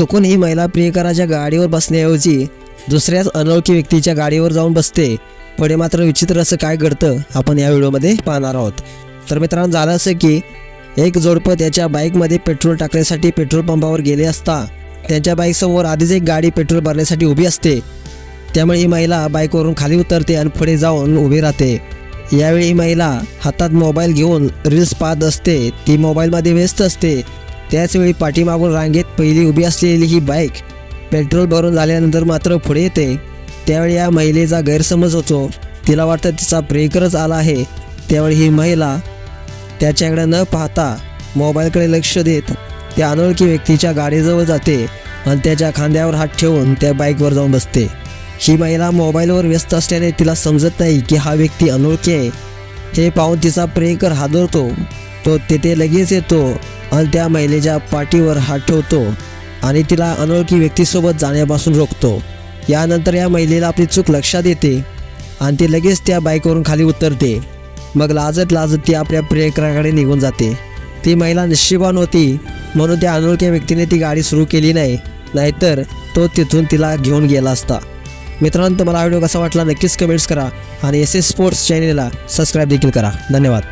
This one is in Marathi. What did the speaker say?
चुकून ही महिला प्रियकराच्या गाडीवर बसण्याऐवजी दुसऱ्याच अनोळखी व्यक्तीच्या गाडीवर जाऊन बसते. पुढे मात्र विचित्र असं काय घडतं आपण या व्हिडिओमध्ये पाहणार आहोत. तर मित्रांनो झालं असं की एक जोडपं त्याच्या बाईकमध्ये पेट्रोल टाकण्यासाठी पेट्रोल पंपावर गेले असता त्यांच्या बाईकसमोर आधीच एक गाडी पेट्रोल भरण्यासाठी उभी असते. त्यामुळे ही महिला बाईकवरून खाली उतरते आणि पुढे जाऊन उभी राहते. यावेळी ही महिला हातात मोबाईल घेऊन रील्स पाहत असते. ती मोबाईलमध्ये व्यस्त असते. त्याचवेळी पाठीमागून रांगेत पहिली उभी असलेली ही बाईक पेट्रोल भरून झाल्यानंतर मात्र पुढे येते. त्यावेळी या महिलेचा गैरसमज होतो. तिला वाटतं तिचा ब्रेकरच आला आहे. त्यावेळी ही महिला त्याच्याकडे न पाहता मोबाईलकडे लक्ष देत त्या अनोळखी व्यक्तीच्या गाडीजवळ जाते आणि त्याच्या खांद्यावर हात ठेवून त्या बाईकवर जाऊन बसते. ही महिला मोबाईलवर व्यस्त असल्याने तिला समजत नाही की हा व्यक्ती अनोळखी आहे. हे पाहून तिचा प्रेकर हादरतो. तो तेथे लगेच येतो आणि त्या महिलेच्या पाठीवर हात ठेवतो आणि तिला अनोळखी व्यक्तीसोबत जाण्यापासून रोखतो. यानंतर या महिलेला आपली चूक लक्षात येते आणि ती लगेच त्या बाईकवरून खाली उतरते. मग लाजत लाजत ती आपल्या प्रियकराकडे निघून जाते. ती महिला निश्चिबान होती म्हणून त्या अनोळख्या व्यक्तीने ती गाडी सुरू केली नाही नाहीतर तो तिथून तिला घेऊन गेला असता. मित्रांनो तुम्हाला व्हिडिओ कसा वाटला नक्कीच कमेंट्स करा आणि एस एस स्पोर्ट्स चॅनेलला सबस्क्राईब देखील करा. धन्यवाद.